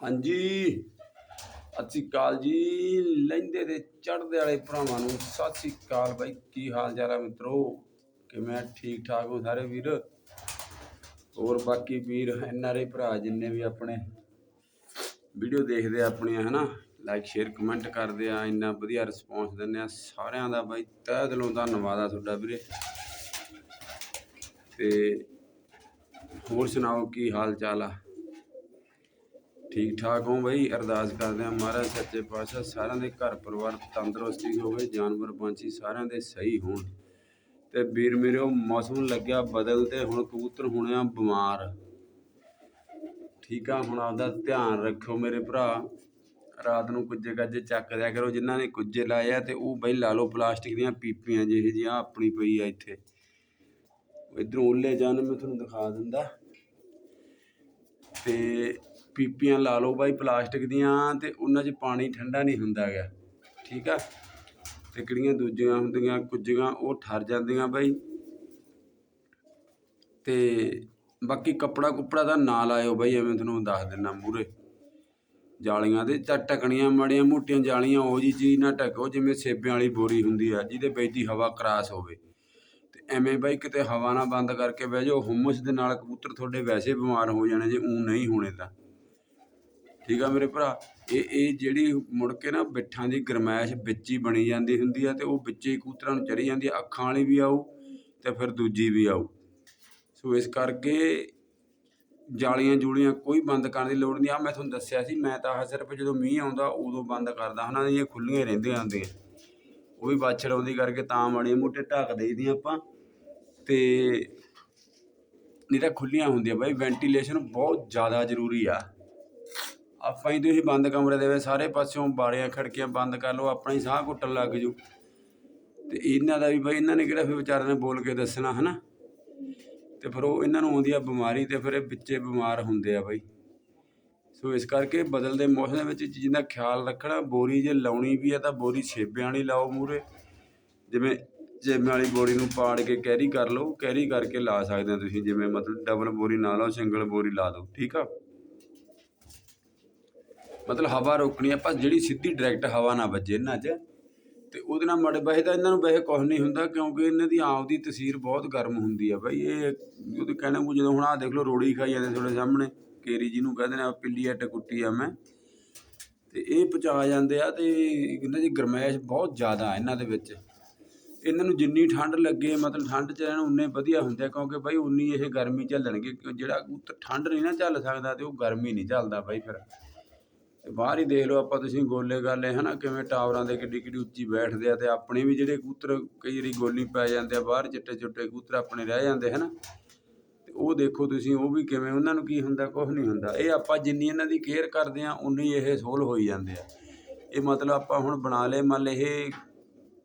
ਹਾਂਜੀ। ਸਤਿ ਸ਼੍ਰੀ ਅਕਾਲ ਜੀ। ਲਹਿੰਦੇ ਦੇ ਚੜ੍ਹਦੇ ਵਾਲੇ ਭਰਾਵਾਂ ਨੂੰ ਸਤਿ ਸ਼੍ਰੀ ਅਕਾਲ ਬਾਈ। ਕੀ ਹਾਲ ਚਾਲ ਹੈ ਮਿੱਤਰੋ? ਕਿਵੇਂ ਠੀਕ ਠਾਕ ਹੋ ਸਾਰੇ ਵੀਰ? ਹੋਰ ਬਾਕੀ ਵੀਰ ਐਨਆਰਏ ਭਰਾ ਜਿੰਨੇ ਵੀ ਆਪਣੇ ਵੀਡੀਓ ਦੇਖਦੇ ਆ ਆਪਣੀਆਂ ਹਨਾ? ਲਾਈਕ ਸ਼ੇਅਰ ਕਮੈਂਟ ਕਰਦੇ ਆ। ਇੰਨਾ ਵਧੀਆ ਰਿਸਪੌਂਸ ਦਿੰਦੇ ਆ ਸਾਰਿਆਂ ਦਾ ਬਾਈ। ਤਹਿ ਦਿਲੋਂ ਧੰਨਵਾਦ ਆ ਤੁਹਾਡਾ ਵੀਰੇ। ਤੇ ਹੋਰ ਸੁਣਾਓ, ਕੀ ਹਾਲ ਚਾਲ ਆ? ਠੀਕ ਠਾਕ ਹੋ ਬਈ? ਅਰਦਾਸ ਕਰਦੇ ਹਾਂ ਮਹਾਰਾਜ ਸੱਚੇ ਪਾਤਸ਼ਾਹ ਸਾਰਿਆਂ ਦੇ ਘਰ ਪਰਿਵਾਰ ਤੰਦਰੁਸਤੀ ਹੋਵੇ, ਜਾਨਵਰ ਪੰਛੀ ਸਾਰਿਆਂ ਦੇ ਸਹੀ ਹੋਣ। ਤੇ ਵੀਰ ਮੇਰਿਓ ਮੌਸਮ ਲੱਗਿਆ ਬਦਲ ਤੇ ਹੁਣ ਕਬੂਤਰ ਹੋਣਿਆ ਬਿਮਾਰ। ਠੀਕ ਆ, ਹੁਣ ਆਪਦਾ ਧਿਆਨ ਰੱਖਿਓ ਮੇਰੇ ਭਰਾ। ਰਾਤ ਨੂੰ ਕੁੱਜੇ ਗੱਜੇ ਚੱਕ ਦਿਆ ਕਰੋ, ਜਿਨ੍ਹਾਂ ਨੇ ਕੁੱਜੇ ਲਾਏ ਆ ਤੇ ਉਹ ਬਈ ਲਾ ਲਓ ਪਲਾਸਟਿਕ ਦੀਆਂ ਪੀਪੀਆਂ ਜਿਹੇ ਜਿਹੀਆਂ ਆਪਣੀ ਪਈ ਆ ਇੱਥੇ। ਇਧਰੋਂ ਉੱਲੇ ਜਾਣ, ਮੈਂ ਤੁਹਾਨੂੰ ਦਿਖਾ ਦਿੰਦਾ। ਤੇ ਪੀਪੀਆਂ ਲਾ ਲਓ ਬਾਈ ਪਲਾਸਟਿਕ ਦੀਆਂ ਤੇ ਉਹਨਾਂ 'ਚ ਪਾਣੀ ਠੰਡਾ ਨਹੀਂ ਹੁੰਦਾ ਹੈਗਾ, ਠੀਕ ਆ? ਤੇ ਕਿਹੜੀਆਂ ਦੂਜੀਆਂ ਹੁੰਦੀਆਂ ਕੁੱਜੀਆਂ ਉਹ ਠਰ ਜਾਂਦੀਆਂ ਬਾਈ। ਤੇ ਬਾਕੀ ਕੱਪੜਾ ਕੁੱਪੜਾ ਦਾ ਨਾ ਲਾਇਓ ਬਾਈ, ਐਵੇਂ ਤੁਹਾਨੂੰ ਦੱਸ ਦਿੰਨਾ ਮੂਰੇ ਜਾਲੀਆਂ ਦੇ ਤਾਂ ਟਕਣੀਆਂ ਮਾੜੀਆਂ ਮੋਟੀਆਂ ਜਾਲੀਆਂ, ਉਹ ਜੀ ਚੀਜ਼ ਨਾ ਟਕੋ ਜਿਵੇਂ ਸੇਬਿਆਂ ਵਾਲੀ ਬੋਰੀ ਹੁੰਦੀ ਆ, ਜਿਹਦੇ ਵਿੱਚ ਦੀ ਹਵਾ ਕਰਾਸ ਹੋਵੇ। ਤੇ ਐਵੇਂ ਬਾਈ ਕਿਤੇ ਹਵਾ ਨਾ ਬੰਦ ਕਰਕੇ ਬਹਿ ਜਾਓ, ਹੁਮਸ ਦੇ ਨਾਲ ਕਬੂਤਰ ਤੁਹਾਡੇ ਵੈਸੇ ਬਿਮਾਰ ਹੋ ਜਾਣੇ ਜੇ, ਊ ਨਹੀਂ ਹੋਣੇ ਤਾਂ। ਠੀਕ ਆ ਮੇਰੇ ਭਰਾ? ਇਹ ਇਹ ਜਿਹੜੀ ਮੁੜ ਕੇ ਨਾ ਬਿੱਠਾਂ ਦੀ ਗਰਮੈਸ਼ ਵਿੱਚ ਹੀ ਬਣੀ ਜਾਂਦੀ ਹੁੰਦੀ ਆ ਤੇ ਉਹ ਵਿੱਚੇ ਹੀ ਕੂਤਰਾਂ ਨੂੰ ਚੜੀ ਜਾਂਦੀ ਆ, ਅੱਖਾਂ ਵਾਲੀ ਵੀ ਆਊ ਤੇ ਫਿਰ ਦੂਜੀ ਵੀ ਆਊ। ਸੋ ਇਸ ਕਰਕੇ ਜਾਲੀਆਂ ਜੂਲੀਆਂ ਕੋਈ ਬੰਦ ਕਰਨ ਦੀ ਲੋੜ ਨਹੀਂ। ਆ ਮੈਂ ਤੁਹਾਨੂੰ ਦੱਸਿਆ ਸੀ, ਮੈਂ ਤਾਂ ਆਹ ਸਿਰਫ ਜਦੋਂ ਮੀਂਹ ਆਉਂਦਾ ਉਦੋਂ ਬੰਦ ਕਰਦਾ ਉਹਨਾਂ ਦੀਆਂ ਖੁੱਲੀਆਂ ਹੀ ਰਹਿੰਦੀਆਂ ਹੁੰਦੀਆਂ। ਉਹ ਵੀ ਬਾਛੜ ਆਉਂਦੀ ਕਰਕੇ ਤਾਂ ਮਾੜੇ ਮੋਟੇ ਢੱਕ ਦੇਈਦੀਆਂ ਆਪਾਂ ਤੇ ਨਹੀਂ ਤਾਂ ਖੁੱਲੀਆਂ ਹੁੰਦੀਆਂ ਬਾਈ। ਵੈਂਟੀਲੇਸ਼ਨ ਬਹੁਤ ਜ਼ਿਆਦਾ ਜ਼ਰੂਰੀ ਆ। ਆਪਾਂ ਹੀ ਤੁਸੀਂ ਬੰਦ ਕਮਰੇ ਦੇ ਵਿੱਚ ਸਾਰੇ ਪਾਸਿਓਂ ਬਾਰੀਆਂ ਖੜਕੀਆਂ ਬੰਦ ਕਰ ਲਓ, ਆਪਣਾ ਹੀ ਸਾਹ ਘੁੱਟਣ ਲੱਗ ਜੂ। ਤੇ ਇਹਨਾਂ ਦਾ ਵੀ ਬਈ, ਇਹਨਾਂ ਨੇ ਕਿਹੜਾ ਫਿਰ ਵਿਚਾਰਿਆਂ ਨੇ ਬੋਲ ਕੇ ਦੱਸਣਾ, ਹਨਾ? ਤੇ ਫਿਰ ਉਹ ਇਹਨਾਂ ਨੂੰ ਆਉਂਦੀ ਆ ਬਿਮਾਰੀ ਤੇ ਫਿਰ ਇਹ ਵਿੱਚੇ ਬਿਮਾਰ ਹੁੰਦੇ ਆ ਬਾਈ। ਸੋ ਇਸ ਕਰਕੇ ਬਦਲਦੇ ਮੌਸਮ ਦੇ ਵਿੱਚ ਇਹ ਚੀਜ਼ਾਂ ਦਾ ਖਿਆਲ ਰੱਖਣਾ, ਬੋਰੀ ਜੇ ਲਾਉਣੀ ਵੀ ਆ ਤਾਂ ਬੋਰੀ ਛੇਬਿਆਂ ਵਾਲੀ ਲਾਓ ਮੂਰੇ ਜਿਵੇਂ ਛੇਬਿਆਂ ਵਾਲੀ ਬੋਰੀ ਨੂੰ ਪਾੜ ਕੇ ਕੈਰੀ ਕਰ ਲਓ, ਕੈਰੀ ਕਰਕੇ ਲਾ ਸਕਦੇ ਹੋ ਤੁਸੀਂ, ਜਿਵੇਂ ਮਤਲਬ ਡਬਲ ਬੋਰੀ ਨਾ ਲਾਓ, ਸਿੰਗਲ ਬੋਰੀ ਲਾ ਦਿਓ, ਠੀਕ ਆ? ਮਤਲਬ ਹਵਾ ਰੋਕਣੀ ਪਰ ਜਿਹੜੀ ਸਿੱਧੀ ਡਾਇਰੈਕਟ ਹਵਾ ਨਾ ਵੱਜੇ ਇਹਨਾਂ 'ਚ, ਤੇ ਉਹਦੇ ਨਾਲ ਮੜੇ ਵੈਸੇ ਤਾਂ ਇਹਨਾਂ ਨੂੰ ਵੈਸੇ ਕੁਝ ਨਹੀਂ ਹੁੰਦਾ, ਕਿਉਂਕਿ ਇਹਨਾਂ ਦੀ ਆਪ ਦੀ ਤਸੀਰ ਬਹੁਤ ਗਰਮ ਹੁੰਦੀ ਆ ਬਾਈ। ਇਹ ਉਹਦੇ ਕਹਿਣਾ ਨੂੰ ਜਦੋਂ ਹੁਣ ਆ ਦੇਖ ਲਓ, ਰੋੜੀ ਖਾਈ ਜਾਂਦੇ ਤੁਹਾਡੇ ਸਾਹਮਣੇ, ਕੇਰੀ ਜਿਹਨੂੰ ਕਹਿੰਦੇ ਨੇ ਪਿੱਲੀ ਆ, ਟਕੁੱਟੀ ਆ ਮੈਂ। ਤੇ ਇਹ ਪਚਾ ਜਾਂਦੇ ਆ ਤੇ ਇਹਨਾਂ ਦੀ ਗਰਮੈਸ਼ ਬਹੁਤ ਜ਼ਿਆਦਾ ਇਹਨਾਂ ਦੇ ਵਿੱਚ। ਇਹਨਾਂ ਨੂੰ ਜਿੰਨੀ ਠੰਡ ਲੱਗੇ, ਮਤਲਬ ਠੰਡ 'ਚ ਰਹਿਣ ਉਨੇ ਵਧੀਆ ਹੁੰਦੇ ਆ, ਕਿਉਂਕਿ ਬਾਈ ਉਨੀ ਇਹ ਗਰਮੀ ਝੱਲਣਗੇ ਕਿਉਂ ਜਿਹੜਾ ਕਬੂਤਰ ਠੰਡ ਨਹੀਂ ਨਾ ਝੱਲ ਸਕਦਾ ਤੇ ਉਹ ਗਰਮੀ ਨਹੀਂ ਝੱਲਦਾ ਬਾਈ ਫਿਰ। ਬਾਹਰ ਹੀ ਦੇਖ ਲਓ ਆਪਾਂ ਤੁਸੀਂ ਗੋਲੇ ਗਾਲੇ, ਹਨਾ, ਕਿਵੇਂ ਟਾਵਰਾਂ ਦੇ ਕਿੱਡੀ ਕਿੱਡੀ ਉੱਚੀ ਬੈਠਦੇ ਆ ਤੇ ਆਪਣੇ ਵੀ ਜਿਹੜੇ ਕਬੂਤਰ ਕਈ ਵਾਰੀ ਗੋਲੀ ਪੈ ਜਾਂਦੇ ਆ, ਬਾਹਰ ਚਿੱਟੇ ਚੁੱਟੇ ਕਬੂਤਰ ਆਪਣੇ ਰਹਿ ਜਾਂਦੇ, ਹਨਾ। ਤੇ ਉਹ ਦੇਖੋ ਤੁਸੀਂ, ਉਹ ਵੀ ਕਿਵੇਂ, ਉਹਨਾਂ ਨੂੰ ਕੀ ਹੁੰਦਾ ਕੁਝ ਨਹੀਂ ਹੁੰਦਾ। ਇਹ ਆਪਾਂ ਜਿੰਨੀ ਇਹਨਾਂ ਦੀ ਕੇਅਰ ਕਰਦੇ ਆ, ਉਨੀ ਇਹ ਸੋਲ ਹੋਈ ਜਾਂਦੇ ਆ। ਇਹ ਮਤਲਬ ਆਪਾਂ ਹੁਣ ਬਣਾ ਲਏ, ਮੰਨ ਲਏ ਇਹ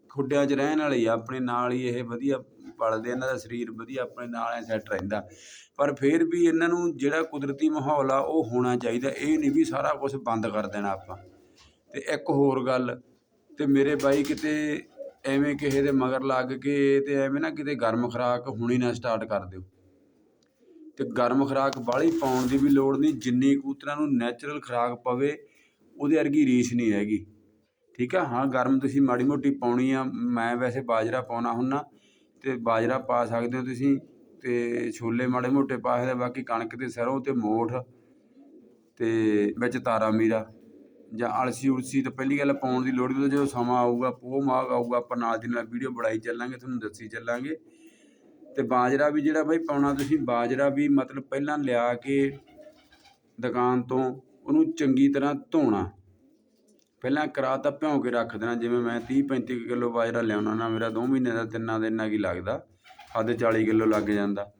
ਖੁੱਡਿਆਂ 'ਚ ਰਹਿਣ ਵਾਲੇ ਆ, ਆਪਣੇ ਨਾਲ ਹੀ ਇਹ ਵਧੀਆ ਪਲਦੇ ਇਹਨਾਂ ਦਾ ਸਰੀਰ ਵਧੀਆ ਆਪਣੇ ਨਾਲ ਐ ਸੈੱਟ ਰਹਿੰਦਾ। ਪਰ ਫਿਰ ਵੀ ਇਹਨਾਂ ਨੂੰ ਜਿਹੜਾ ਕੁਦਰਤੀ ਮਾਹੌਲ ਆ, ਉਹ ਹੋਣਾ ਚਾਹੀਦਾ। ਇਹ ਨਹੀਂ ਵੀ ਸਾਰਾ ਕੁਝ ਬੰਦ ਕਰ ਦੇਣਾ ਆਪਾਂ। ਤੇ ਇੱਕ ਹੋਰ ਗੱਲ, ਤੇ ਮੇਰੇ ਬਾਈ ਕਿਤੇ ਐਵੇਂ ਕਿਸੇ ਦੇ ਮਗਰ ਲੱਗ ਕੇ ਤੇ ਐਵੇਂ ਨਾ ਕਿਤੇ ਗਰਮ ਖਰਾਕ ਹੁਣੀ ਨਾ ਸਟਾਰਟ ਕਰ ਦਿਓ। ਤੇ ਗਰਮ ਖਰਾਕ ਬਾਹਲੀ ਪਾਉਣ ਦੀ ਵੀ ਲੋੜ ਨਹੀਂ। ਜਿੰਨੀ ਕਬੂਤਰਾਂ ਨੂੰ ਨੈਚੁਰਲ ਖਰਾਕ ਪਵੇ, ਉਹਦੇ ਵਰਗੀ ਰੀਸ ਨਹੀਂ ਹੈਗੀ। ਠੀਕ ਆ? ਹਾਂ, ਗਰਮ ਤੁਸੀਂ ਮਾੜੀ ਮੋਟੀ ਪਾਉਣੀ ਆ। ਮੈਂ ਵੈਸੇ ਬਾਜਰਾ ਪਾਉਣਾ ਹੁੰਨਾ। ਅਤੇ ਬਾਜਰਾ ਪਾ ਸਕਦੇ ਹੋ ਤੁਸੀਂ ਅਤੇ ਛੋਲੇ ਮਾੜੇ ਮੋਟੇ ਪਾ ਸਕਦੇ ਬਾਕੀ ਕਣਕ ਅਤੇ ਸਰ੍ਹੋਂ ਅਤੇ ਮੋਠ ਅਤੇ ਵਿੱਚ ਤਾਰਾ ਮੀਰਾ ਜਾਂ ਅਲਸੀ ਉਲਸੀ ਤਾਂ ਪਹਿਲੀ ਗੱਲ ਪਾਉਣ ਦੀ ਲੋੜ ਨਹੀਂ, ਜਦੋਂ ਸਮਾਂ ਆਊਗਾ, ਪੋਹ ਮਾਘ ਆਊਗਾ, ਆਪਾਂ ਨਾਲ ਦੀ ਨਾਲ ਵੀਡੀਓ ਬਣਾਈ ਚੱਲਾਂਗੇ, ਤੁਹਾਨੂੰ ਦੱਸੀ ਚੱਲਾਂਗੇ। ਅਤੇ ਬਾਜਰਾ ਵੀ ਜਿਹੜਾ ਬਾਈ ਪਾਉਣਾ ਤੁਸੀਂ, ਬਾਜਰਾ ਵੀ ਮਤਲਬ ਪਹਿਲਾਂ ਲਿਆ ਕੇ ਦੁਕਾਨ ਤੋਂ ਉਹਨੂੰ ਚੰਗੀ ਤਰ੍ਹਾਂ ਧੋਣਾ। ਪਹਿਲਾਂ ਕਰਾ ਤਾਂ ਭਿਉਂ ਕੇ ਰੱਖ ਦੇਣਾ, ਜਿਵੇਂ ਮੈਂ 30 35 ਕਿਲੋ ਬਾਜਰਾ ਲਿਆਉਣਾ ਨਾ, ਮੇਰਾ ਦੋ ਮਹੀਨੇ ਦਾ ਤਿੰਨਾਂ ਦਿਨਾਂ ਕੀ ਲੱਗਦਾ ਹੱਦ 40 ਕਿਲੋ ਲੱਗ ਜਾਂਦਾ।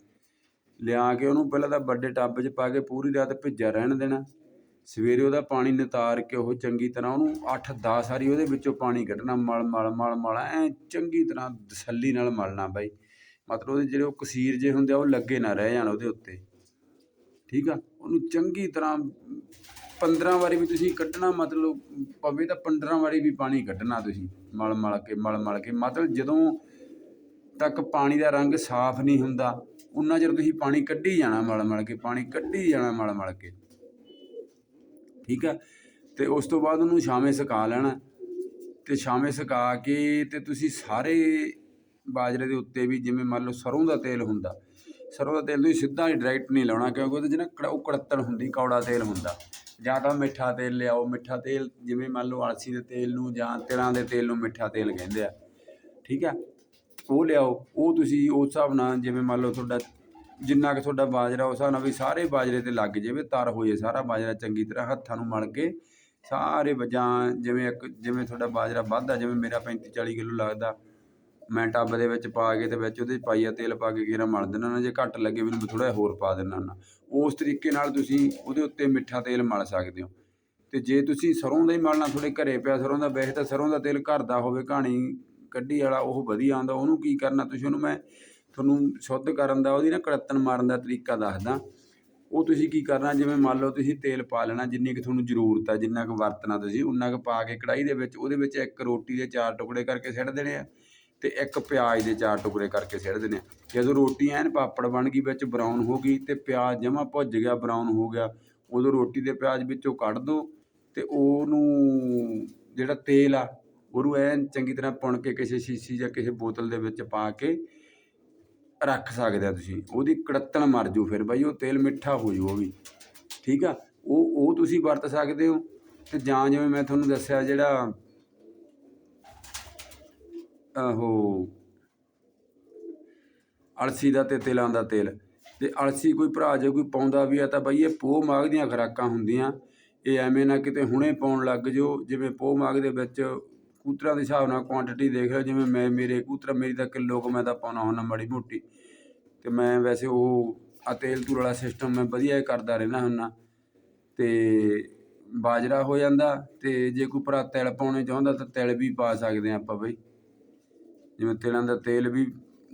ਲਿਆ ਕੇ ਉਹਨੂੰ ਪਹਿਲਾਂ ਤਾਂ ਵੱਡੇ ਟੱਬ 'ਚ ਪਾ ਕੇ ਪੂਰੀ ਰਾਤ ਭਿੱਜਿਆ ਰਹਿਣ ਦੇਣਾ। ਸਵੇਰੇ ਉਹਦਾ ਪਾਣੀ ਨਿਤਾਰ ਕੇ ਉਹ ਚੰਗੀ ਤਰ੍ਹਾਂ ਉਹਨੂੰ 8-10 ਸਾਰੀ ਉਹਦੇ ਵਿੱਚੋਂ ਪਾਣੀ ਕੱਢਣਾ, ਮਲ ਮਲ ਮਲ ਮਲ, ਐ ਚੰਗੀ ਤਰ੍ਹਾਂ ਤਸੱਲੀ ਨਾਲ ਮਲਣਾ ਬਾਈ। ਮਤਲਬ ਉਹਦੇ ਜਿਹੜੇ ਉਹ ਕਸੀਰ ਜੇ ਹੁੰਦੇ ਆ, ਉਹ ਲੱਗੇ ਨਾ ਰਹਿ ਜਾਣ ਉਹਦੇ ਉੱਤੇ। ਠੀਕ ਆ? ਉਹਨੂੰ ਚੰਗੀ ਤਰ੍ਹਾਂ 15 ਵਾਰੀ ਵੀ ਤੁਸੀਂ ਕੱਢਣਾ, ਮਤਲਬ ਪਵੇ ਤਾਂ 15 ਵਾਰੀ ਵੀ ਪਾਣੀ ਕੱਢਣਾ ਤੁਸੀਂ, ਮਲ ਮਲ ਕੇ, ਮਲ ਮਲ ਕੇ। ਮਤਲਬ ਜਦੋਂ ਤੱਕ ਪਾਣੀ ਦਾ ਰੰਗ ਸਾਫ਼ ਨਹੀਂ ਹੁੰਦਾ, ਉਨਾ ਚਿਰ ਤੁਸੀਂ ਪਾਣੀ ਕੱਢੀ ਜਾਣਾ ਮਲ ਮਲ ਕੇ, ਪਾਣੀ ਕੱਢੀ ਜਾਣਾ ਮਲ ਮਲ ਕੇ। ਠੀਕ ਆ? ਤੇ ਉਸ ਤੋਂ ਬਾਅਦ ਉਹਨੂੰ ਛਾਵੇਂ ਸੁਕਾ ਲੈਣਾ। ਤੇ ਛਾਵੇਂ ਸੁਕਾ ਕੇ ਤੇ ਤੁਸੀਂ ਸਾਰੇ ਬਾਜਰੇ ਦੇ ਉੱਤੇ ਵੀ ਜਿਵੇਂ ਮੰਨ ਲਓ ਸਰੋਂ ਦਾ ਤੇਲ ਹੁੰਦਾ, ਸਰੋਂ ਦਾ ਤੇਲ ਤੁਸੀਂ ਸਿੱਧਾ ਹੀ ਡਾਇਰੈਕਟ ਨਹੀਂ ਲਾਉਣਾ ਕਿਉਂਕਿ ਉਹਦੇ 'ਚ ਨਾ ਕੜ- ਉਹ ਕੜੱਤਣ ਹੁੰਦੀ, ਕੌੜਾ ਤੇਲ ਹੁੰਦਾ। ਜਾਂ ਤਾਂ ਮਿੱਠਾ ਤੇਲ ਲਿਆਓ, ਮਿੱਠਾ ਤੇਲ ਜਿਵੇਂ ਮੰਨ ਲਓ ਅਲਸੀ ਦੇ ਤੇਲ ਨੂੰ ਜਾਂ ਤਿਲਾਂ ਦੇ ਤੇਲ ਨੂੰ ਮਿੱਠਾ ਤੇਲ ਕਹਿੰਦੇ ਆ, ਠੀਕ ਆ? ਉਹ ਲਿਆਓ, ਉਹ ਤੁਸੀਂ ਉਸ ਹਿਸਾਬ ਨਾਲ ਜਿਵੇਂ ਮੰਨ ਲਓ ਤੁਹਾਡਾ ਜਿੰਨਾ ਕਿ ਤੁਹਾਡਾ ਬਾਜਰਾ ਉਸ ਹਿਸਾਬ ਨਾਲ ਵੀ ਸਾਰੇ ਬਾਜਰੇ ਤੇ ਲੱਗ ਜਾਵੇ, ਤਰ ਹੋ ਜਾਏ ਸਾਰਾ ਬਾਜਰਾ ਚੰਗੀ ਤਰ੍ਹਾਂ ਹੱਥਾਂ ਨੂੰ ਮਲ ਕੇ, ਸਾਰੇ ਵਜਾਂ ਜਿਵੇਂ ਇੱਕ, ਜਿਵੇਂ ਤੁਹਾਡਾ ਬਾਜਰਾ ਵੱਧਦਾ, ਜਿਵੇਂ ਮੇਰਾ 35 40 ਕਿਲੋ ਲੱਗਦਾ ਮੈਂ ਟੱਬ ਦੇ ਵਿੱਚ ਪਾ ਕੇ ਤੇ ਵਿੱਚ ਉਹਦੇ ਪਾਈਆ ਤੇਲ ਪਾ ਕੇ ਗੇਰਾ ਮਲ ਦਿੰਦਾ ਨਾ, ਜੇ ਘੱਟ ਲੱਗੇ ਮੈਨੂੰ ਥੋੜਾ ਜਿਹਾ ਹੋਰ ਪਾ ਦਿੰਦਾ ਨਾ। ਉਸ ਤਰੀਕੇ ਨਾਲ ਤੁਸੀਂ ਉਹਦੇ ਉੱਤੇ ਮਿੱਠਾ ਤੇਲ ਮਲ ਸਕਦੇ ਹੋ। ਤੇ ਜੇ ਤੁਸੀਂ ਸਰੋਂ ਦਾ ਹੀ ਮਲਣਾ ਤੁਹਾਡੇ ਘਰੇ ਪਿਆ ਸਰੋਂ ਦਾ, ਵੈਸੇ ਤਾਂ ਸਰੋਂ ਦਾ ਤੇਲ ਘਰ ਦਾ ਹੋਵੇ, ਕਹਾਣੀ ਕੱਢੀ ਵਾਲਾ ਉਹ ਵਧੀਆ ਆਉਂਦਾ, ਉਹਨੂੰ ਕੀ ਕਰਨਾ ਤੁਸੀਂ, ਉਹਨੂੰ ਮੈਂ ਤੁਹਾਨੂੰ ਸ਼ੁੱਧ ਕਰਨ ਦਾ, ਉਹਦੀ ਨਾ ਕੜੱਤਣ ਮਾਰਨ ਦਾ ਤਰੀਕਾ ਦੱਸਦਾ। ਉਹ ਤੁਸੀਂ ਕੀ ਕਰਨਾ, ਜਿਵੇਂ ਮੰਨ ਲਓ ਤੁਸੀਂ ਤੇਲ ਪਾ ਲੈਣਾ, ਜਿੰਨੀ ਕਿ ਤੁਹਾਨੂੰ ਜ਼ਰੂਰਤ ਆ, ਜਿੰਨਾ ਕੁ ਵਰਤਣਾ ਤੁਸੀਂ, ਉਨਾ ਕੁ ਪਾ ਕੇ ਕੜਾਈ ਦੇ ਵਿੱਚ, ਉਹਦੇ ਵਿੱਚ ਇੱਕ ਰੋਟੀ ਦੇ ਚਾਰ ਟੁਕੜੇ ਕਰਕੇ ਸਿੱਟ ਦੇਣੇ ਆ। ਤੇ ਇੱਕ ਪਿਆਜ਼ ਦੇ ਚਾਰ ਟੁਕੜੇ ਕਰਕੇ ਸਿੱਟ ਦੇਣੇ ਆ। ਜਦੋਂ ਰੋਟੀ ਐਨ ਪਾਪੜ ਬਣ ਗਈ, ਵਿੱਚ ਬਰਾਊਨ ਹੋ ਗਈ ਤੇ ਪਿਆਜ਼ ਜਮਾ ਭੁੱਜ ਗਿਆ ਬਰਾਊਨ ਹੋ ਗਿਆ। ਉਦੋਂ ਰੋਟੀ ਦੇ ਪਿਆਜ਼ ਵਿੱਚੋਂ ਕੱਢ ਦੋ ਤੇ ਉਹਨੂੰ ਜਿਹੜਾ ਤੇਲ ਆ, ਉਹਨੂੰ ਐਨ ਚੰਗੀ ਤਰ੍ਹਾਂ ਪੁਣ ਕੇ ਕਿਸੇ ਸ਼ੀਸ਼ੀ ਜਾਂ ਕਿਸੇ ਬੋਤਲ ਦੇ ਵਿੱਚ ਪਾ ਕੇ ਰੱਖ ਸਕਦੇ ਆ ਤੁਸੀਂ। ਉਹਦੀ ਕੜੱਤਣ ਮਰ ਜੂ ਫਿਰ ਬਾਈ, ਉਹ ਤੇਲ ਮਿੱਠਾ ਹੋ ਜੂ ਉਹ ਵੀ। ਠੀਕ ਆ? ਉਹ ਉਹ ਤੁਸੀਂ ਵਰਤ ਸਕਦੇ ਹੋ। ਤੇ ਜਾਂ ਜਿਵੇਂ ਮੈਂ ਤੁਹਾਨੂੰ ਦੱਸਿਆ ਜਿਹੜਾ ਆਹੋ ਅਲਸੀ ਦਾ ਤੇ ਤਿਲਾਂ ਦਾ ਤੇਲ। ਤੇ ਅਲਸੀ ਕੋਈ ਭਰਾ ਜੇ ਕੋਈ ਪਾਉਂਦਾ ਵੀ ਆ ਤਾਂ ਬਈ ਇਹ ਪੋਹ ਮਾਗ ਦੀਆਂ ਖੁਰਾਕਾਂ ਹੁੰਦੀਆਂ। ਇਹ ਐਵੇਂ ਨਾ ਕਿਤੇ ਹੁਣੇ ਪਾਉਣ ਲੱਗ ਜਾਓ। ਜਿਵੇਂ ਪੋਹ ਮਾਗ ਦੇ ਵਿੱਚ ਕੂਤਰਾਂ ਦੇ ਹਿਸਾਬ ਨਾਲ ਕੁਆਂਟੀਟੀ ਦੇਖ ਲਓ। ਜਿਵੇਂ ਮੈਂ ਮੇਰੇ ਕੂਤਰਾ ਮੇਰੀ ਤਾਂ ਕਿਲੋ ਕੁ ਮੈਂ ਤਾਂ ਪਾਉਣਾ ਹੁੰਦਾ ਮਾੜੀ ਮੋਟੀ। ਤੇ ਮੈਂ ਵੈਸੇ ਉਹ ਆ ਤੇਲ ਤੂਲ ਵਾਲਾ ਸਿਸਟਮ ਮੈਂ ਵਧੀਆ ਹੀ ਕਰਦਾ ਰਹਿਣਾ ਹੁੰਦਾ। ਤੇ ਬਾਜਰਾ ਹੋ ਜਾਂਦਾ। ਤੇ ਜੇ ਕੋਈ ਭਰਾ ਤਿਲ ਪਾਉਣੇ ਚਾਹੁੰਦਾ ਤਾਂ ਤਿਲ ਵੀ ਪਾ ਸਕਦੇ ਆ ਆਪਾਂ ਬਈ। ਜਿਵੇਂ ਤਿਲਾਂ ਦਾ ਤੇਲ ਵੀ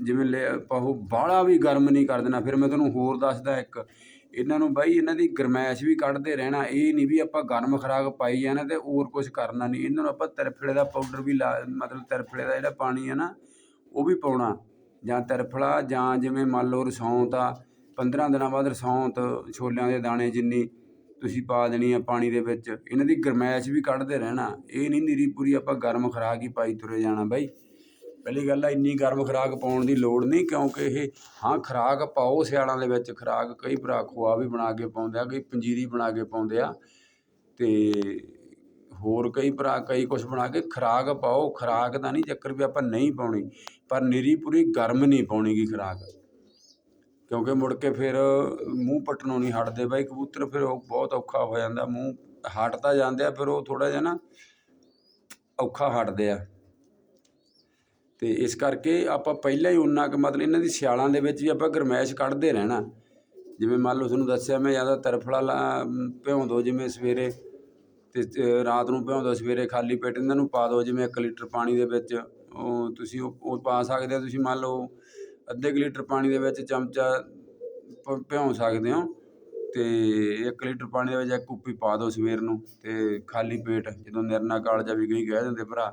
ਜਿਵੇਂ ਲੈ ਆਪਾਂ ਉਹ ਬਾਹਲਾ ਵੀ ਗਰਮ ਨਹੀਂ ਕਰ ਦੇਣਾ। ਫਿਰ ਮੈਂ ਤੁਹਾਨੂੰ ਹੋਰ ਦੱਸਦਾ ਇੱਕ, ਇਹਨਾਂ ਨੂੰ ਬਾਈ ਇਹਨਾਂ ਦੀ ਗਰਮੈਸ਼ ਵੀ ਕੱਢਦੇ ਰਹਿਣਾ। ਇਹ ਨਹੀਂ ਵੀ ਆਪਾਂ ਗਰਮ ਖੁਰਾਕ ਪਾਈ ਜਾਣਾ ਤੇ ਹੋਰ ਕੁਝ ਕਰਨਾ ਨਹੀਂ। ਇਹਨਾਂ ਨੂੰ ਆਪਾਂ ਤਰਫਲੇ ਦਾ ਪਾਊਡਰ ਵੀ ਲਾ, ਮਤਲਬ ਤਰਫਲੇ ਦਾ ਜਿਹੜਾ ਪਾਣੀ ਹੈ ਨਾ, ਉਹ ਵੀ ਪਾਉਣਾ। ਜਾਂ ਤਰਫਲਾ, ਜਾਂ ਜਿਵੇਂ ਮੰਨ ਲਓ ਰਸੌਂਤ ਆ 15 ਦਿਨਾਂ ਬਾਅਦ ਰਸੌਂਤ, ਛੋਲਿਆਂ ਦੇ ਦਾਣੇ ਜਿੰਨੀ ਤੁਸੀਂ ਪਾ ਦੇਣੀ ਆ ਪਾਣੀ ਦੇ ਵਿੱਚ, ਇਹਨਾਂ ਦੀ ਗਰਮੈਸ਼ ਵੀ ਕੱਢਦੇ ਰਹਿਣਾ। ਇਹ ਨਹੀਂ ਨੀਰੀ ਪੂਰੀ ਆਪਾਂ ਗਰਮ ਖੁਰਾਕ ਹੀ ਪਾਈ ਤੁਰੇ ਜਾਣਾ ਬਾਈ। ਪਹਿਲੀ ਗੱਲ ਆ, ਇੰਨੀ ਗਰਮ ਖੁਰਾਕ ਪਾਉਣ ਦੀ ਲੋੜ ਨਹੀਂ, ਕਿਉਂਕਿ ਇਹ, ਹਾਂ, ਖੁਰਾਕ ਪਾਓ ਸਿਆਲਾਂ ਦੇ ਵਿੱਚ, ਖੁਰਾਕ ਕਈ ਭਰਾ ਖੋਆ ਵੀ ਬਣਾ ਕੇ ਪਾਉਂਦੇ ਆ, ਕਈ ਪੰਜੀਰੀ ਬਣਾ ਕੇ ਪਾਉਂਦੇ ਆ, ਤੇ ਹੋਰ ਕਈ ਭਰਾ ਕਈ ਕੁਝ ਬਣਾ ਕੇ ਖੁਰਾਕ ਪਾਓ, ਖੁਰਾਕ ਦਾ ਨਹੀਂ ਚੱਕਰ ਵੀ ਆਪਾਂ ਨਹੀਂ ਪਾਉਣੀ, ਪਰ ਨਿਰੀ ਪੂਰੀ ਗਰਮ ਨਹੀਂ ਪਾਉਣੀ ਗੀ ਖੁਰਾਕ, ਕਿਉਂਕਿ ਮੁੜ ਕੇ ਫਿਰ ਮੂੰਹ ਪਟਣੋਂ ਨਹੀਂ ਹਟਦੇ ਬਾਈ, ਕਬੂਤਰ ਫਿਰ ਉਹ ਬਹੁਤ ਔਖਾ ਹੋ ਜਾਂਦਾ, ਮੂੰਹ ਹਟ ਤਾਂ ਜਾਂਦੇ ਆ, ਫਿਰ ਉਹ ਥੋੜਾ ਜਿਹਾ ਨਾ ਔਖਾ ਹਟਦੇ ਆ। ਅਤੇ ਇਸ ਕਰਕੇ ਆਪਾਂ ਪਹਿਲਾਂ ਹੀ ਉਨਾ ਕੁ ਮਤਲਬ ਇਹਨਾਂ ਦੀ ਸਿਆਲਾਂ ਦੇ ਵਿੱਚ ਵੀ ਆਪਾਂ ਗਰਮੈਸ਼ ਕੱਢਦੇ ਰਹਿਣਾ। ਜਿਵੇਂ ਮੰਨ ਲਓ ਤੁਹਾਨੂੰ ਦੱਸਿਆ ਮੈਂ ਜ਼ਿਆਦਾ ਤਰਫਲਾ ਲਾ ਭਿਉਂ ਦਿਉ ਜਿਵੇਂ ਸਵੇਰੇ ਅਤੇ ਰਾਤ ਨੂੰ ਭਿਉਂ ਦਿਓ ਸਵੇਰੇ ਖਾਲੀ ਪੇਟ ਇਹਨਾਂ ਨੂੰ ਪਾ ਦਿਉ ਜਿਵੇਂ ਇੱਕ ਲੀਟਰ ਪਾਣੀ ਦੇ ਵਿੱਚ ਉਹ ਤੁਸੀਂ ਉਹ ਉਹ ਪਾ ਸਕਦੇ ਹੋ, ਤੁਸੀਂ ਮੰਨ ਲਓ ਅੱਧੇ ਕੁ ਲੀਟਰ ਪਾਣੀ ਦੇ ਵਿੱਚ ਚਮਚਾ ਭ- ਭਿਉਂ ਸਕਦੇ ਹੋ ਅਤੇ ਇੱਕ ਲੀਟਰ ਪਾਣੀ ਦੇ ਵਿੱਚ ਇੱਕ ਕੁੱਪੀ ਪਾ ਦਿਉ ਸਵੇਰ ਨੂੰ ਅਤੇ ਖਾਲੀ ਪੇਟ ਜਦੋਂ ਨਿਰਨਾ ਕਾਲਜਾ ਵੀ ਕਈ ਕਹਿ ਦਿੰਦੇ ਭਰਾ।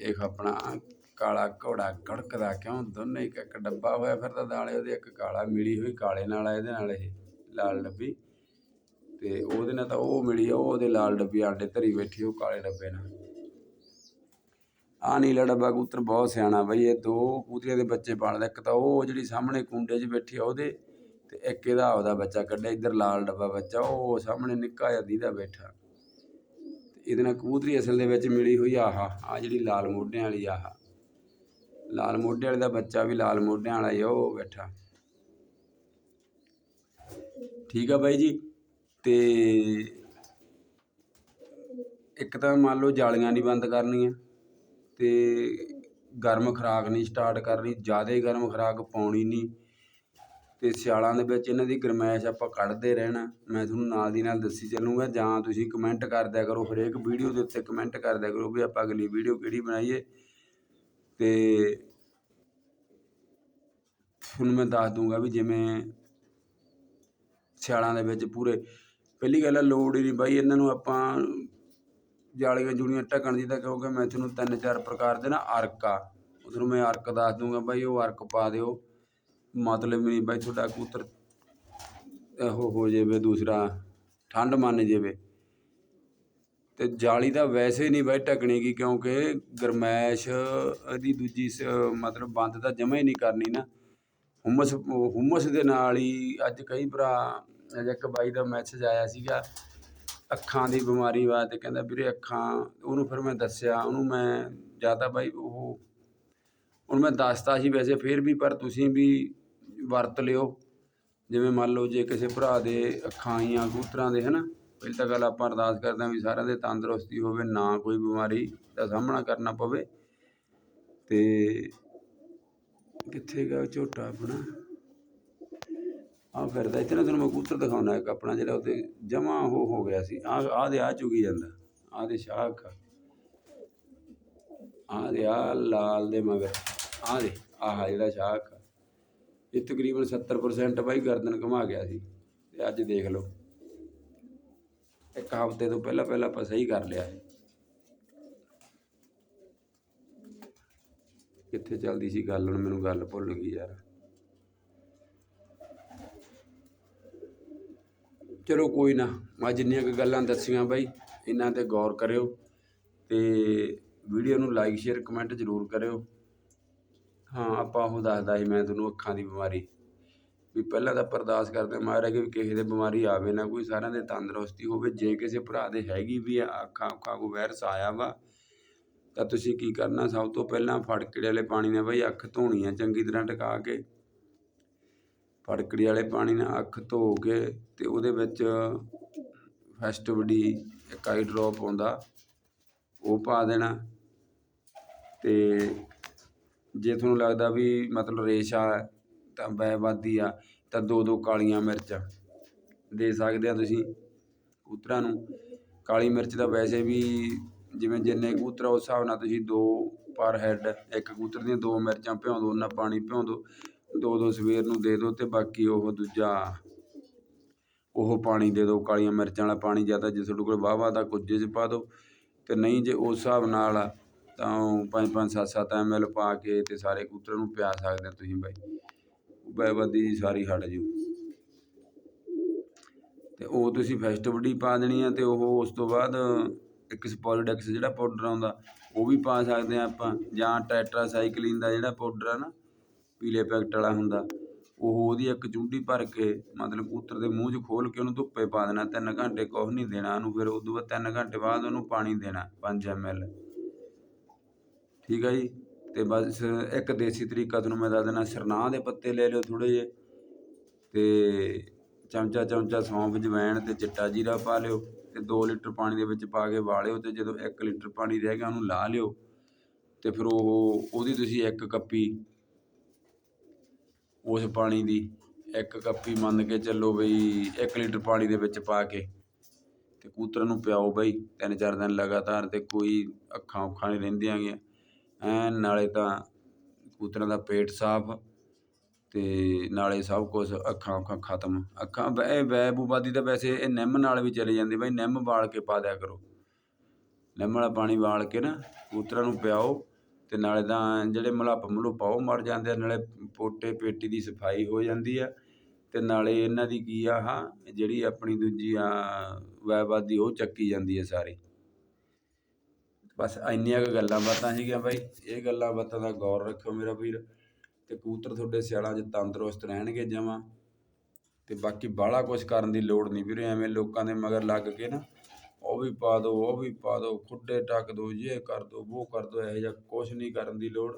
ਦੇਖ ਆਪਣਾ ਕਾਲਾ ਘੋੜਾ ਕੜਕਦਾ ਕਿਉਂ? ਦੋਨੇ ਇੱਕ ਇੱਕ ਡੱਬਾ ਹੋਇਆ ਫਿਰ ਤਾਂ ਦਾਲੇ ਉਹਦੇ, ਇੱਕ ਕਾਲਾ ਮਿਲੀ ਹੋਈ, ਕਾਲੇ ਨਾਲ ਆ ਇਹਦੇ ਨਾਲ ਇਹ ਲਾਲ ਡੱਬੀ। ਤੇ ਉਹਦੇ ਨਾਲ ਤਾਂ ਉਹ ਮਿਲੀ ਆ ਉਹਦੇ ਲਾਲ ਡੱਬੀ, ਆਂਡੇ ਧਰੀ ਬੈਠੀ ਉਹ ਕਾਲੇ ਡੱਬੇ ਨਾਲ। ਆ ਨੀਲਾ ਡੱਬਾ ਕਬੂਤਰ ਬਹੁਤ ਸਿਆਣਾ ਬਈ, ਇਹ ਦੋ ਕਬੂਤਰੀਆਂ ਦੇ ਬੱਚੇ ਪਾਲਦਾ ਇੱਕ ਤਾਂ ਉਹ ਜਿਹੜੀ ਸਾਹਮਣੇ ਕੁੰਡੇ 'ਚ ਬੈਠੀ ਆ ਉਹਦੇ ਤੇ ਇੱਕ ਇਹਦਾ ਆਪਦਾ ਬੱਚਾ ਕੱਢਿਆ, ਇੱਧਰ ਲਾਲ ਡੱਬਾ ਬੱਚਾ, ਉਹ ਸਾਹਮਣੇ ਨਿੱਕਾ ਜਿਹਾ ਦੀਦਾ ਬੈਠਾ। ਇਹਦੇ ਨਾਲ ਕਬੂਤਰੀ ਅਸਲ ਦੇ ਵਿੱਚ ਮਿਲੀ ਹੋਈ ਆਹ ਆ ਜਿਹੜੀ ਲਾਲ ਮੋਢਿਆਂ ਵਾਲੀ ਆਹਾ। ਲਾਲ ਮੋਢੇ ਵਾਲੇ ਦਾ ਬੱਚਾ ਵੀ ਲਾਲ ਮੋਢਿਆਂ ਵਾਲਾ ਹੀ ਆ, ਉਹ ਬੈਠਾ। ਠੀਕ ਆ ਬਾਈ ਜੀ ਤੇ ਇੱਕ ਤਾਂ ਮੰਨ ਲਓ ਜਾਲੀਆਂ ਨਹੀਂ ਬੰਦ ਕਰਨੀਆਂ ਤੇ ਗਰਮ ਖੁਰਾਕ ਨਹੀਂ ਸਟਾਰਟ ਕਰਨੀ ਜ਼ਿਆਦਾ ਗਰਮ ਖੁਰਾਕ ਪਾਉਣੀ ਨਹੀਂ। ਅਤੇ ਸਿਆਲਾਂ ਦੇ ਵਿੱਚ ਇਹਨਾਂ ਦੀ ਗਰਮੈਸ਼ ਆਪਾਂ ਕੱਢਦੇ ਰਹਿਣਾ। ਮੈਂ ਤੁਹਾਨੂੰ ਨਾਲ ਦੀ ਨਾਲ ਦੱਸੀ ਚੱਲੂਗਾ, ਜਾਂ ਤੁਸੀਂ ਕਮੈਂਟ ਕਰ ਦਿਆ ਕਰੋ, ਹਰੇਕ ਵੀਡੀਓ ਦੇ ਉੱਤੇ ਕਮੈਂਟ ਕਰ ਦਿਆ ਕਰੋ ਵੀ ਆਪਾਂ ਅਗਲੀ ਵੀਡੀਓ ਕਿਹੜੀ ਬਣਾਈਏ। ਤੇ ਤੁਹਾਨੂੰ ਮੈਂ ਦੱਸ ਦੂੰਗਾ ਵੀ ਜਿਵੇਂ ਸਿਆਲਾਂ ਦੇ ਵਿੱਚ ਪੂਰੇ, ਪਹਿਲੀ ਗੱਲ ਆ, ਲੋੜ ਹੀ ਨਹੀਂ ਬਾਈ, ਇਹਨਾਂ ਨੂੰ ਆਪਾਂ ਜਾਲੀਆਂ ਜੂਲੀਆਂ ਢੱਕਣ ਦੀ ਤਾਂ ਕਿਉਂਕਿ ਮੈਂ ਤੁਹਾਨੂੰ ਤਿੰਨ ਚਾਰ ਪ੍ਰਕਾਰ ਦੇ ਨਾ ਅਰਕ ਆ। ਉਹ ਤੁਹਾਨੂੰ ਮੈਂ ਅਰਕ ਦੱਸ ਦੂੰਗਾ ਬਾਈ, ਉਹ ਅਰਕ ਪਾ ਦਿਓ। ਮਤਲਬ ਨਹੀਂ ਬਾਈ ਤੁਹਾਡਾ ਕਬੂਤਰ ਇਹੋ ਹੋ ਜਾਵੇ, ਦੂਸਰਾ ਠੰਡ ਮੰਨ ਜਾਵੇ। ਤੇ ਜਾਲੀ ਤਾਂ ਵੈਸੇ ਨਹੀਂ ਬਾਈ ਢੱਕਣੀ ਗੀ, ਕਿਉਂਕਿ ਗਰਮੈਸ਼ ਇਹਦੀ ਦੂਜੀ ਸ- ਮਤਲਬ ਬੰਦ ਤਾਂ ਜਮਾ ਹੀ ਨਹੀਂ ਕਰਨੀ ਨਾ। ਹੁਮਸ ਹੁਮਸ ਦੇ ਨਾਲ ਹੀ ਅੱਜ ਕਈ ਭਰਾ ਇੱਕ ਬਾਈ ਦਾ ਮੈਸੇਜ ਆਇਆ ਸੀਗਾ, ਅੱਖਾਂ ਦੀ ਬਿਮਾਰੀ ਵਾਸਤੇ, ਕਹਿੰਦਾ ਵੀਰੇ ਅੱਖਾਂ, ਉਹਨੂੰ ਫਿਰ ਮੈਂ ਦੱਸਿਆ, ਉਹਨੂੰ ਮੈਂ ਜ਼ਿਆਦਾ ਬਾਈ ਉਹ ਹੁਣ ਮੈਂ ਦੱਸਤਾ ਸੀ ਵੈਸੇ, ਫਿਰ ਵੀ ਪਰ ਤੁਸੀਂ ਵੀ ਵਰਤ ਲਿਓ। ਜਿਵੇਂ ਮੰਨ ਲਓ ਜੇ ਕਿਸੇ ਭਰਾ ਦੇ ਅੱਖਾਂ ਆਈਆਂ ਕਬੂਤਰਾਂ ਦੇ, ਹਨਾ? ਪਹਿਲੀ ਤਾਂ ਗੱਲ ਆਪਾਂ ਅਰਦਾਸ ਕਰਦੇ ਹਾਂ ਵੀ ਸਾਰਿਆਂ ਦੇ ਤੰਦਰੁਸਤੀ ਹੋਵੇ, ਨਾ ਕੋਈ ਬਿਮਾਰੀ ਦਾ ਸਾਹਮਣਾ ਕਰਨਾ ਪਵੇ। ਤੇ ਕਿੱਥੇ ਗਿਆ ਝੋਟਾ ਆਪਣਾ? ਆ ਫਿਰਦਾ, ਇੱਥੇ ਨਾ ਤੁਹਾਨੂੰ ਮੈਂ ਕਬੂਤਰ ਦਿਖਾਉਣਾ ਇੱਕ ਆਪਣਾ, ਜਿਹੜਾ ਉਹਦੇ ਜਮਾ ਹੋ ਹੋ ਗਿਆ ਸੀ। ਆ ਆ ਦੇ ਆ ਚੁਗੀ ਜਾਂਦਾ ਆ ਦੇ ਸ਼ਾਖ ਆ ਦੇ ਆ ਲਾਲ ਦੇ ਮਗਰ ਆ ਦੇ, ਆਹ ਜਿਹੜਾ ਸ਼ਾਖ ਆ। ਇਹ ਤਕਰੀਬਨ 70% ਬਾਈ ਗਰਦਨ ਘੁਮਾ ਗਿਆ ਸੀ ਤੇ ਅੱਜ ਦੇਖ ਲਓ। ਇੱਕ ਹਫ਼ਤੇ ਤੋਂ ਪਹਿਲਾਂ ਪਹਿਲਾਂ ਆਪਾਂ ਸਹੀ ਕਰ ਲਿਆ। ਇਹ ਕਿੱਥੇ ਚੱਲਦੀ ਸੀ ਗੱਲ? ਹੁਣ ਮੈਨੂੰ ਗੱਲ ਭੁੱਲ ਗਈ ਯਾਰ। ਚਲੋ ਕੋਈ ਨਾ, ਮੈਂ ਜਿੰਨੀਆਂ ਕੁ ਗੱਲਾਂ ਦੱਸੀਆਂ ਬਾਈ, ਇਹਨਾਂ ਤੇ ਗੌਰ ਕਰਿਓ ਤੇ ਵੀਡੀਓ ਨੂੰ ਲਾਈਕ ਸ਼ੇਅਰ ਕਮੈਂਟ ਜ਼ਰੂਰ ਕਰਿਓ। ਹਾਂ, ਆਪਾਂ ਉਹ ਦੱਸਦਾ ਸੀ, ਮੈਂ ਤੁਹਾਨੂੰ ਅੱਖਾਂ ਦੀ ਬਿਮਾਰੀ। ਵੀ ਪਹਿਲਾਂ ਤਾਂ ਅਰਦਾਸ ਕਰਦੇ ਮਹਾਰਾਜ ਕਿ ਵੀ ਕਿਸੇ ਦੇ ਬਿਮਾਰੀ ਆਵੇ ਨਾ ਕੋਈ, ਸਾਰਿਆਂ ਦੇ ਤੰਦਰੁਸਤੀ ਹੋਵੇ। ਜੇ ਕਿਸੇ ਭਰਾ ਦੇ ਹੈਗੀ ਵੀ ਆ, ਅੱਖਾਂ ਅੱਖਾਂ ਕੋ ਵਾਇਰਸ ਆਇਆ ਵਾ, ਤਾਂ ਤੁਸੀਂ ਕੀ ਕਰਨਾ? ਸਭ ਤੋਂ ਪਹਿਲਾਂ ਫੜਕੜੇ ਵਾਲੇ ਪਾਣੀ ਨਾਲ ਬਈ ਅੱਖ ਧੋਣੀ ਆ ਚੰਗੀ ਤਰ੍ਹਾਂ ਟਿਕਾ ਕੇ। ਫੜਕੜੀ ਵਾਲੇ ਪਾਣੀ ਨਾਲ ਅੱਖ ਧੋ ਕੇ ਤੇ ਉਹਦੇ ਵਿੱਚ ਫੈਸਟਿਵ ਡੀ ਇੱਕ ਆਈ ਡ੍ਰੌਪ ਆਉਂਦਾ, ਉਹ ਪਾ ਦੇਣਾ ਤੇ ਜੇ ਤੁਹਾਨੂੰ ਲੱਗਦਾ ਵੀ ਮਤਲਬ ਰੇਸ਼ਾ ਹੈ, ਤਾਂ ਬੈਵਾਦੀ ਆ, ਤਾਂ ਦੋ ਦੋ ਕਾਲੀਆਂ ਮਿਰਚ ਦੇ ਸਕਦੇ ਆ ਤੁਸੀਂ ਕਬੂਤਰਾਂ ਨੂੰ। ਕਾਲੀ ਮਿਰਚ ਦਾ ਵੈਸੇ ਵੀ ਜਿਵੇਂ ਜਿੰਨੇ ਕਬੂਤਰ ਆ, ਉਸ ਹਿਸਾਬ ਨਾਲ ਤੁਸੀਂ ਦੋ ਪਰ ਹੈਡ, ਇੱਕ ਕਬੂਤਰ ਦੀਆਂ ਦੋ ਮਿਰਚਾਂ ਭਿਉਂ ਦਿਓ ਉਹਨਾਂ ਪਾਣੀ ਭਿਉਂ ਦਿਓ ਦੋ ਦੋ ਸਵੇਰ ਨੂੰ ਦੇ ਦਿਓ ਤੇ ਬਾਕੀ ਉਹ ਦੂਜਾ, ਉਹ ਪਾਣੀ ਦੇ ਦਿਓ ਕਾਲੀਆਂ ਮਿਰਚਾਂ ਵਾਲਾ ਪਾਣੀ ਜ਼ਿਆਦਾ ਜੇ ਤੁਹਾਡੇ ਕੋਲ ਵਾਹਵਾ ਦਾ ਕੁਝ 'ਚ ਪਾ ਦਿਓ ਤੇ ਨਹੀਂ ਜੇ ਉਸ ਹਿਸਾਬ ਨਾਲ ਤਾਂ ਉਹ ਪੰਜ ਪੰਜ, ਸੱਤ ਸੱਤ ਐਮ ਐਲ ਪਾ ਕੇ ਤੇ ਸਾਰੇ ਕਬੂਤਰਾਂ ਨੂੰ ਪਿਆ ਸਕਦੇ ਤੁਸੀਂ ਬਾਈ। ਬੈਵਾਦੀ ਜੀ ਸਾਰੀ ਹਟ ਜੂ। ਤੇ ਉਹ ਤੁਸੀਂ ਫੈਸਟੀਵਿਟੀ ਪਾ ਦੇਣੀ ਆ ਤੇ ਉਹ ਉਸ ਤੋਂ ਬਾਅਦ ਇੱਕ ਸਪੋਲੀਡੈਕਸ ਜਿਹੜਾ ਪਾਊਡਰ ਆਉਂਦਾ, ਉਹ ਵੀ ਪਾ ਸਕਦੇ ਆ ਆਪਾਂ। ਜਾਂ ਟੈਟਰਾਸਾਈਕਲਿਨ ਦਾ ਜਿਹੜਾ ਪਾਊਡਰ ਆ ਨਾ, ਪੀਲੇ ਪੈਕਟ ਵਾਲਾ ਹੁੰਦਾ, ਉਹ ਉਹਦੀ ਇੱਕ ਚੁੰਡੀ ਭਰ ਕੇ ਮਤਲਬ ਕੂਤਰ ਦੇ ਮੂੰਹ 'ਚ ਖੋਲ ਕੇ ਉਹਨੂੰ ਧੁੱਪੇ ਪਾ ਦੇਣਾ। ਤਿੰਨ ਘੰਟੇ ਕੁਛ ਨਹੀਂ ਦੇਣਾ ਉਹਨੂੰ, ਫਿਰ ਉਦੋਂ ਬਾਅਦ ਤਿੰਨ ਘੰਟੇ ਬਾਅਦ ਉਹਨੂੰ ਪਾਣੀ ਦੇਣਾ 5 ml ਠੀਕ ਆ ਜੀ? ਤੇ ਬਸ ਇੱਕ ਦੇਸੀ ਤਰੀਕਾ ਤੁਹਾਨੂੰ ਮੈਂ ਦੱਸ ਦਿੰਦਾ ਸਰਨਾਹ ਦੇ ਪੱਤੇ ਲੈ ਲਿਓ ਥੋੜੇ ਜਿਹੇ ਤੇ ਚਮਚਾ ਚਮਚਾ ਸੌਂਫ, ਜਵੈਣ ਤੇ ਚਿੱਟਾ ਜੀਰਾ ਪਾ ਲਿਓ ਤੇ 2 ਲੀਟਰ ਪਾਣੀ ਦੇ ਵਿੱਚ ਪਾ ਕੇ ਵਾਲਿਓ ਤੇ ਜਦੋਂ 1 ਲੀਟਰ ਪਾਣੀ ਰਹਿ ਗਿਆ ਉਹਨੂੰ ਲਾ ਲਿਓ ਤੇ ਫਿਰ ਉਹ ਉਹਦੀ ਤੁਸੀਂ ਇੱਕ ਕੱਪੀ ਉਸ ਪਾਣੀ ਦੀ ਇੱਕ ਕੱਪੀ ਮੰਨ ਕੇ ਚੱਲੋ ਬਈ 1 ਲੀਟਰ ਪਾਣੀ ਦੇ ਵਿੱਚ ਪਾ ਕੇ ਤੇ ਕੂਤਰ ਨੂੰ ਪਿਆਓ ਬਈ, ਤਿੰਨ ਚਾਰ ਦਿਨ ਲਗਾਤਾਰ ਤੇ ਕੋਈ ਅੱਖਾਂ ਉੱਖਾਂ ਨਹੀਂ ਰਹਿੰਦੀਆਂ ਗੀਆਂ ਐਨ ਨਾਲੇ ਤਾਂ ਕਬੂਤਰਾਂ ਦਾ ਪੇਟ ਸਾਫ਼ ਅਤੇ ਨਾਲੇ ਸਭ ਕੁਛ ਅੱਖਾਂ ਅੱਖਾਂ ਖਤਮ। ਅੱਖਾਂ ਇਹ ਵੈ ਬੂਬਾਦੀ ਤਾਂ ਵੈਸੇ ਇਹ ਨਿੰਮ ਨਾਲ ਵੀ ਚਲੇ ਜਾਂਦੀ ਬਈ, ਨਿੰਮ ਬਾਲ ਕੇ ਪਾ ਦਿਆ ਕਰੋ। ਨਿੰਮ ਵਾਲਾ ਪਾਣੀ ਬਾਲ ਕੇ ਨਾ ਕਬੂਤਰਾਂ ਨੂੰ ਪਿਆਓ ਅਤੇ ਨਾਲੇ ਤਾਂ ਜਿਹੜੇ ਮਲੱਪ ਮਲੁੱਪ ਆ ਉਹ ਮਰ ਜਾਂਦੇ ਆ, ਨਾਲੇ ਪੋਟੇ ਪੇਟੀ ਦੀ ਸਫ਼ਾਈ ਹੋ ਜਾਂਦੀ ਆ ਅਤੇ ਨਾਲੇ ਇਹਨਾਂ ਦੀ ਕੀ ਆ, ਹਾਂ, ਜਿਹੜੀ ਆਪਣੀ ਦੂਜੀ ਆ ਵੈਬਾਦੀ ਉਹ ਚੱਕੀ ਜਾਂਦੀ ਹੈ ਸਾਰੀ। ਬਸ ਇੰਨੀਆਂ ਕੁ ਗੱਲਾਂ ਬਾਤਾਂ ਸੀਗੀਆਂ ਬਾਈ, ਇਹ ਗੱਲਾਂ ਬਾਤਾਂ ਦਾ ਗੌਰ ਰੱਖਿਓ ਮੇਰਾ ਵੀਰ, ਤੇ ਕਬੂਤਰ ਤੁਹਾਡੇ ਸਿਆਲਾਂ 'ਚ ਤੰਦਰੁਸਤ ਰਹਿਣਗੇ ਜਮਾਂ, ਤੇ ਬਾਕੀ ਬਾਹਲਾ ਕੁਝ ਕਰਨ ਦੀ ਲੋੜ ਨਹੀਂ ਵੀਰੇ, ਐਵੇਂ ਲੋਕਾਂ ਦੇ ਮਗਰ ਲੱਗ ਕੇ ਨਾ, ਉਹ ਵੀ ਪਾ ਦੋ, ਉਹ ਵੀ ਪਾ ਦੋ, ਖੁੱਡੇ ਟੱਕ ਦੋ ਇਹ ਕਰ ਦੋ, ਉਹ ਕਰ ਦਿਓ ਇਹੋ ਜਿਹਾ ਕੁਝ ਨਹੀਂ ਕਰਨ ਦੀ ਲੋੜ,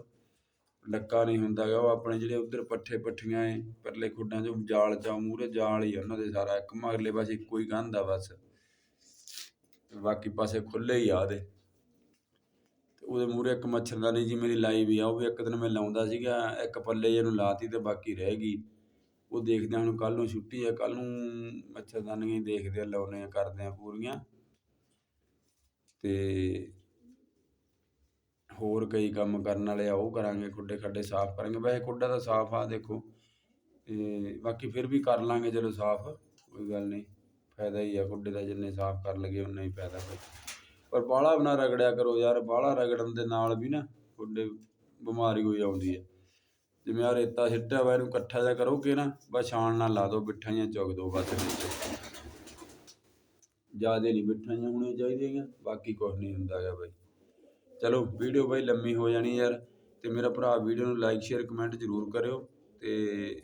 ਲੱਕਾ ਨਹੀਂ ਹੁੰਦਾ ਗਾ, ਉਹ ਆਪਣੇ ਜਿਹੜੇ ਉਧਰ ਪੱਠੇ ਪੱਠੀਆਂ ਏ, ਪਰਲੇ ਖੁੱਡਾਂ 'ਚ ਜਾਲ ਚਾ ਮੂਰੇ ਜਾਲ ਹੀ ਆ ਉਹਨਾਂ ਦੇ ਸਾਰਾ, ਇੱਕ ਮਗਰਲੇ ਪਾਸੇ ਇੱਕੋ ਹੀ ਕੰਧ ਆ ਬਸ ਬਾਕੀ ਪਾਸੇ ਖੁੱਲੇ ਹੀ ਆ ਦੇ ਉਹਦੇ ਮੂਹਰੇ ਇੱਕ ਮੱਛਰਦਾਨੀ ਜੀ, ਮੇਰੀ ਲਾਈ ਵੀ ਆ, ਉਹ ਵੀ ਇੱਕ ਦਿਨ ਮੈਂ ਲਾਉਂਦਾ ਸੀਗਾ, ਇੱਕ ਪੱਲੇ ਜਿਹੇ ਨੂੰ ਲਾਤੀ ਤੇ ਬਾਕੀ ਰਹਿ ਗਈ। ਉਹ ਦੇਖਦੇ ਹਾਂ ਹੁਣ ਕੱਲ ਨੂੰ ਛੁੱਟੀ ਹੈ ਕੱਲ ਨੂੰ ਮੱਛਰਦਾਨੀਆਂ ਹੀ ਦੇਖਦੇ ਆ ਲਾਉਨੇ ਆ, ਕਰਦੇ ਆ ਪੂਰੀਆਂ। ਤੇ ਹੋਰ ਕਈ ਕੰਮ ਕਰਨ ਵਾਲੇ ਆ, ਉਹ ਕਰਾਂਗੇ, ਖੁੱਡੇ ਖੱਡੇ ਸਾਫ਼ ਕਰਾਂਗੇ। ਵੈਸੇ ਖੁੱਡਾ ਤਾਂ ਸਾਫ਼ ਆ, ਦੇਖੋ। ਤੇ ਬਾਕੀ ਫਿਰ ਵੀ ਕਰ ਲਾਂਗੇ ਚਲੋ ਸਾਫ਼, ਕੋਈ ਗੱਲ ਨਹੀਂ। ਫਾਇਦਾ ਹੀ ਆ, ਖੁੱਡੇ ਦਾ ਜਿੰਨੇ ਸਾਫ਼ ਕਰ ਲਗੇ ਉਨਾ ਹੀ ਫਾਇਦਾ ਭਾਈ ਪਰ ਬਾਹਲਾ ਵੀ ਨਾ ਰਗੜਿਆ ਕਰੋ ਯਾਰ, ਬਾਹਲਾ ਰਗੜਨ ਦੇ ਨਾਲ ਵੀ ਨਾ ਤੁਹਾਡੇ ਬਿਮਾਰੀ ਹੋਈ ਆਉਂਦੀ ਹੈ। ਜਿਵੇਂ ਆ ਰੇਤਾ ਸਿੱਟਿਆ ਵਾ, ਇਹਨੂੰ ਇਕੱਠਾ ਜਿਹਾ ਕਰੋਗੇ ਨਾ ਬਸ ਛਾਣ ਨਾਲ ਲਾ ਦਿਓ ਬਿੱਠਾਂ ਜਿਹੀਆਂ ਚੁੱਕ ਦਿਓ ਬਸ ਵਿੱਚ ਜਿਆਦੇ ਨਹੀਂ ਬਿੱਠਾਂ ਜਿਹੀਆਂ ਹੋਣੀਆਂ ਚਾਹੀਦੀਆਂ, ਬਾਕੀ ਕੁਝ ਨਹੀਂ ਹੁੰਦਾ ਹੈਗਾ ਬਾਈ। ਚਲੋ, ਵੀਡੀਓ ਬਾਈ ਲੰਮੀ ਹੋ ਜਾਣੀ ਯਾਰ, ਤੇ ਮੇਰਾ ਭਰਾ ਵੀਡੀਓ ਨੂੰ ਲਾਈਕ ਸ਼ੇਅਰ ਕਮੈਂਟ ਜ਼ਰੂਰ ਕਰਿਓ, ਤੇ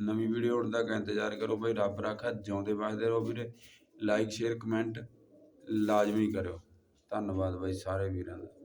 ਨਵੀਂ ਵੀਡੀਓ ਆਉਣ ਦਾ ਇੰਤਜ਼ਾਰ ਕਰੋ ਬਾਈ, ਰੱਬ ਰਾਖਾ ਜਿਉਂਦੇ ਵਸਦੇ ਰਹੋ ਵੀਰੇ। ਲਾਈਕ ਸ਼ੇਅਰ ਕਮੈਂਟ ਲਾਜ਼ਮੀ ਕਰਿਓ। ਧੰਨਵਾਦ ਬਾਈ ਸਾਰੇ ਵੀਰਾਂ ਦਾ।